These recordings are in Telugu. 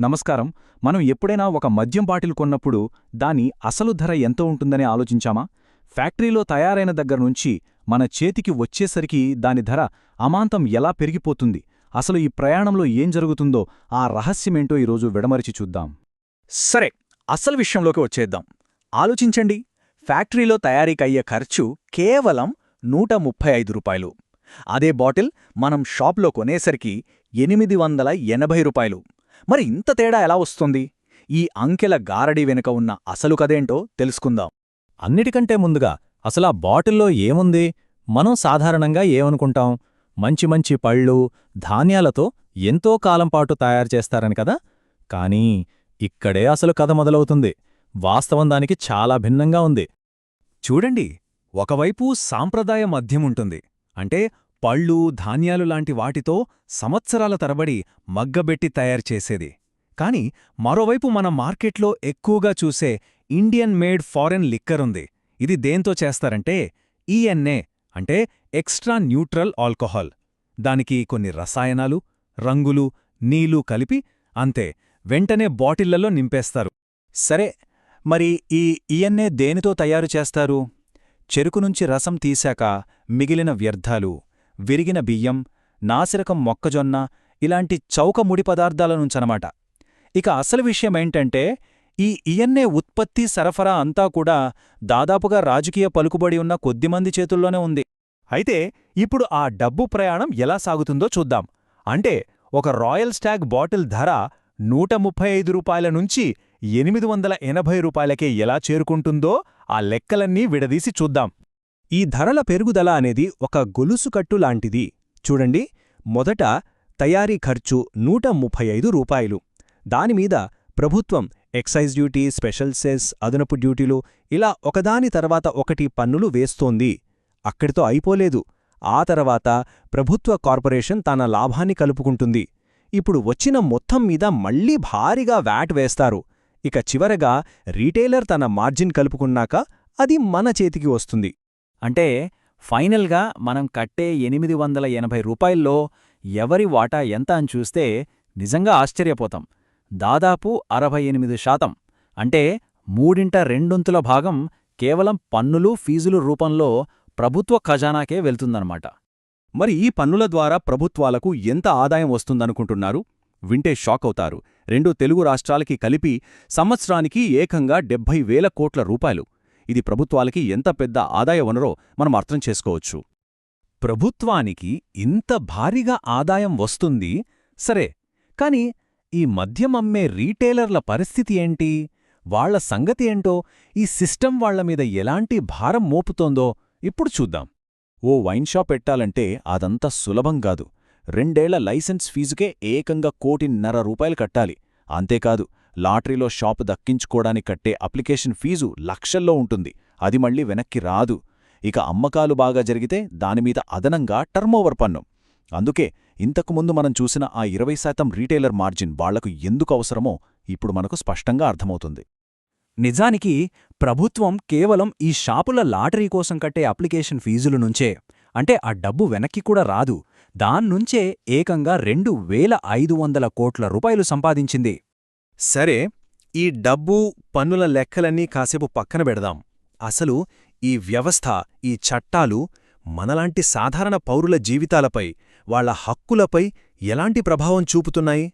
నమస్కారం. మనం ఎప్పుడైనా ఒక మద్యం బాటిల్ కొన్నప్పుడు దాని అసలు ధర ఎంత ఉంటుందని ఆలోచించామా? ఫ్యాక్టరీలో తయారైన దగ్గర్నుంచి మన చేతికి వచ్చేసరికి దాని ధర అమాంతం ఎలా పెరిగిపోతుంది? అసలు ఈ ప్రయాణంలో ఏం జరుగుతుందో ఆ రహస్యమేంటో ఈరోజు విడమరిచి చూద్దాం. సరే అసలు విషయంలోకి వచ్చేద్దాం. ఆలోచించండి. ఫ్యాక్టరీలో తయారీకయ్యే ఖర్చు కేవలం నూట ముప్పై ఐదు రూపాయలు. అదే బాటిల్ మనం షాప్లో కొనేసరికి ఎనిమిది వందల ఎనభై రూపాయలు. మరి ఇంత తేడా ఎలా వస్తుంది? ఈ అంకెల గారడి వెనుక ఉన్న అసలు కదేంటో తెలుసుకుందాం. అన్నిటికంటే ముందుగా అసలా బాటిల్లో ఏముంది? మనం సాధారణంగా ఏమనుకుంటాం? మంచి మంచి పళ్ళు ధాన్యాలతో ఎంతో కాలంపాటు తయారు చేస్తారని కదా? కానీ ఇక్కడే అసలు కథ మొదలవుతుంది. వాస్తవం దానికి చాలా భిన్నంగా ఉంది. చూడండి ఒకవైపు సాంప్రదాయ మద్యముంటుంది అంటే పళ్ళు ధాన్యాలు లాంటి వాటితో సంవత్సరాల తరబడి మగ్గబెట్టి తయారు చేసేది. కాని మరోవైపు మన మార్కెట్లో ఎక్కువగా చూసే ఇండియన్ మేడ్ ఫారెన్ లిక్కర్ ఉంది ఇది దేంతో చేస్తారంటే ఈఎన్ఏ అంటే ఎక్స్ట్రా న్యూట్రల్ ఆల్కహాల్. దానికి కొన్ని రసాయనాలు రంగులు నీళ్ళు కలిపి అంతే వెంటనే బాటిళ్ళలో నింపేస్తారు. సరే మరి ఈ ఈఎన్ఏ దేనితో తయారు చేస్తారు? చెరుకు నుంచి రసం తీశాక మిగిలిన వ్యర్థాలు విరిగిన బియ్యం నాసిరకం మొక్కజొన్న ఇలాంటి చౌక ముడి పదార్థాల నుంచనమాట. ఇక అసలు విషయమేంటంటే ఈ ఈఎన్ఏ ఉత్పత్తి సరఫరా అంతా కూడా దాదాపుగా రాజకీయ పలుకుబడి ఉన్న కొద్దిమంది చేతుల్లోనే ఉంది. అయితే ఇప్పుడు ఆ డబ్బు ప్రయాణం ఎలా సాగుతుందో చూద్దాం. అంటే ఒక రాయల్ స్టాగ్ బాటిల్ ధర నూట ముప్పై ఐదు రూపాయల నుంచి ఎనిమిది వందల ఎనభై రూపాయలకే ఎలా చేరుకుంటుందో ఆ లెక్కలన్నీ విడదీసి చూద్దాం. ఈ ధరల పెరుగుదల అనేది ఒక గొలుసుకట్టు లాంటిది. చూడండి మొదట తయారీ ఖర్చు నూట ముప్పై ఐదు రూపాయలు. దానిమీద ప్రభుత్వం ఎక్సైజ్ డ్యూటీ స్పెషల్ సెస్ అదనపు డ్యూటీలు ఇలా ఒకదాని తర్వాత ఒకటి పన్నులు వేస్తోంది. అక్కడితో అయిపోలేదు. ఆ తర్వాత ప్రభుత్వ కార్పొరేషన్ తన లాభాన్ని కలుపుకుంటుంది. ఇప్పుడు వచ్చిన మొత్తం మీద మళ్ళీ భారీగా వ్యాట్ వేస్తారు. ఇక చివరగా రీటైలర్ తన మార్జిన్ కలుపుకున్నాక అది మన చేతికి వస్తుంది. అంటే ఫైనల్గా మనం కట్టే ఎనిమిది వందల ఎనభై రూపాయల్లో ఎవరి వాటా ఎంత అని చూస్తే నిజంగా ఆశ్చర్యపోతాం. దాదాపు అరవై ఎనిమిది శాతం. అంటే మూడింట రెండొంతుల భాగం కేవలం పన్నులు ఫీజులు రూపంలో ప్రభుత్వ ఖజానాకే వెళ్తుందన్నమాట. మరి ఈ పన్నుల ద్వారా ప్రభుత్వాలకు ఎంత ఆదాయం వస్తుందనుకుంటున్నారు? వింటే షాక్ అవుతారు రెండు తెలుగు రాష్ట్రాలకి కలిపి సంవత్సరానికి ఏకంగా డెబ్బై వేల కోట్ల రూపాయలు. ఇది ప్రభుత్వాలకి ఎంత పెద్ద ఆదాయ వనరో మనం అర్థం చేసుకోవచ్చు. ప్రభుత్వానికి ఇంత భారీగా ఆదాయం వస్తుంది? సరే కాని ఈ మద్యమమ్మే రీటైలర్ల పరిస్థితి ఏంటి? వాళ్ళ సంగతి ఏంటో? ఈ సిస్టం వాళ్ళ మీద ఎలాంటి భారం మోపుతోందో ఇప్పుడు చూద్దాం. ఓ వైన్ షాప్ పెట్టాలంటే అదంతా సులభం కాదు. రెండేళ్ళ లైసెన్స్ ఫీజుకే ఏకంగా కోటిన్నర రూపాయలు కట్టాలి. అంతేకాదు లాటరీలో షాపు దక్కించుకోవడానికి కట్టే అప్లికేషన్ ఫీజు లక్షల్లో ఉంటుంది. అది మళ్ళీ వెనక్కి రాదు. ఇక అమ్మకాలు బాగా జరిగితే దానిమీద అదనంగా టర్మోవర్ పన్ను. అందుకే ఇంతకుముందు మనం చూసిన ఆ ఇరవై శాతం రీటైలర్ మార్జిన్ వాళ్ళకు ఎందుకు అవసరమో ఇప్పుడు మనకు స్పష్టంగా అర్థమవుతుంది. నిజానికి ప్రభుత్వం కేవలం ఈ షాపుల లాటరీ కోసం కట్టే అప్లికేషన్ ఫీజుల నుంచే అంటే ఆ డబ్బు వెనక్కి కూడా రాదు. దాన్నుంచే ఏకంగా రెండు వేల ఐదు వందల కోట్ల రూపాయలు సంపాదించింది సరే ఈ డబ్బు పన్నుల లెక్కలన్నీ కాసేపు పక్కన పెడదాం. అసలు ఈ వ్యవస్థ ఈ చట్టాలు మనలాంటి సాధారణ పౌరుల జీవితాలపై వాళ్ళ హక్కులపై ఎలాంటి ప్రభావం చూపుతున్నాయి?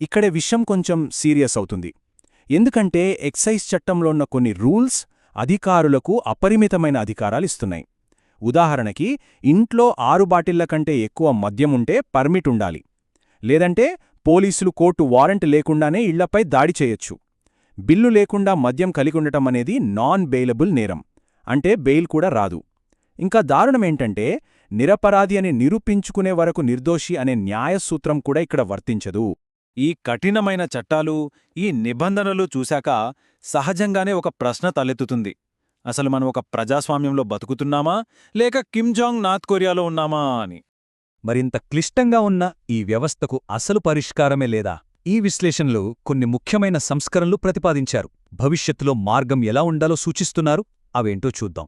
ఇక్కడే విషయం కొంచెం సీరియస్ అవుతుంది. ఎందుకంటే ఎక్సైజ్ చట్టంలో ఉన్న కొన్ని రూల్స్ అధికారులకు అపరిమితమైన అధికారాలిస్తున్నాయి ఉదాహరణకి ఇంట్లో ఆరు బాటిళ్ళ కంటే ఎక్కువ మద్యముంటే పర్మిట్ ఉండాలి. లేదంటే పోలీసులు కోర్టు వారెంట్ లేకుండానే ఇళ్ళపై దాడి చేయొచ్చు. బిల్లు లేకుండా మద్యం కలిగుండటం అనేది నాన్ బెయిలబుల్ నేరం. అంటే బెయిల్ కూడా రాదు. ఇంకా దారుణమేంటంటే నిరపరాధి అని నిరూపించుకునే వరకు నిర్దోషి అనే న్యాయసూత్రం కూడా ఇక్కడ వర్తించదు. ఈ కఠినమైన చట్టాలు ఈ నిబంధనలు చూశాక సహజంగానే ఒక ప్రశ్న తలెత్తుతుంది. అసలు మనం ఒక ప్రజాస్వామ్యంలో బతుకుతున్నామా? లేక కిమ్ జాంగ్ నార్త్ కొరియాలో ఉన్నామా అని. మరింత క్లిష్టంగా ఉన్న ఈ వ్యవస్థకు అసలు పరిష్కారమే లేదా? ఈ విశ్లేషణలో కొన్ని ముఖ్యమైన సంస్కరణలు ప్రతిపాదించారు. భవిష్యత్తులో మార్గం ఎలా ఉండాలో సూచిస్తున్నారు. అవేంటో చూద్దాం.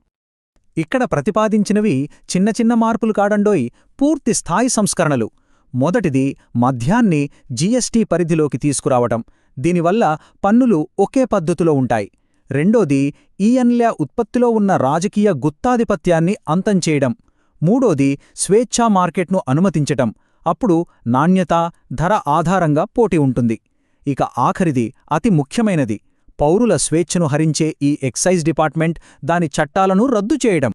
ఇక్కడ ప్రతిపాదించినవి చిన్న చిన్న మార్పులు కాడండోయ్ పూర్తి స్థాయి సంస్కరణలు. మొదటిది మద్యాన్ని జీఎస్టీ పరిధిలోకి తీసుకురావటం. దీనివల్ల పన్నులు ఒకే పద్ధతిలో ఉంటాయి. రెండోది ఈఎన్ల ఉత్పత్తిలో ఉన్న రాజకీయ గుత్తాధిపత్యాన్ని అంతం చేయడం. మూడోది స్వేచ్ఛా మార్కెట్ను అనుమతించటం. అప్పుడు నాణ్యత ధర ఆధారంగా పోటీ ఉంటుంది. ఇక ఆఖరిది అతి ముఖ్యమైనది పౌరుల స్వేచ్ఛను హరించే ఈ ఎక్సైజ్ డిపార్ట్మెంట్ దాని చట్టాలను రద్దు చేయడం.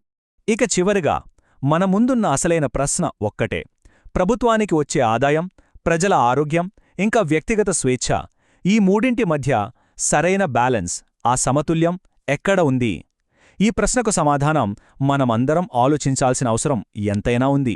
ఇక చివరిగా మన ముందున్న అసలైన ప్రశ్న ఒక్కటే. ప్రభుత్వానికి వచ్చే ఆదాయం ప్రజల ఆరోగ్యం ఇంకా వ్యక్తిగత స్వేచ్ఛ ఈ మూడింటి మధ్య సరైన బ్యాలెన్స్ ఆ సమతుల్యం ఎక్కడ ఉంది? ఈ ప్రశ్నకు సమాధానం మనమందరం ఆలోచించాల్సిన అవసరం ఎంతైనా ఉంది.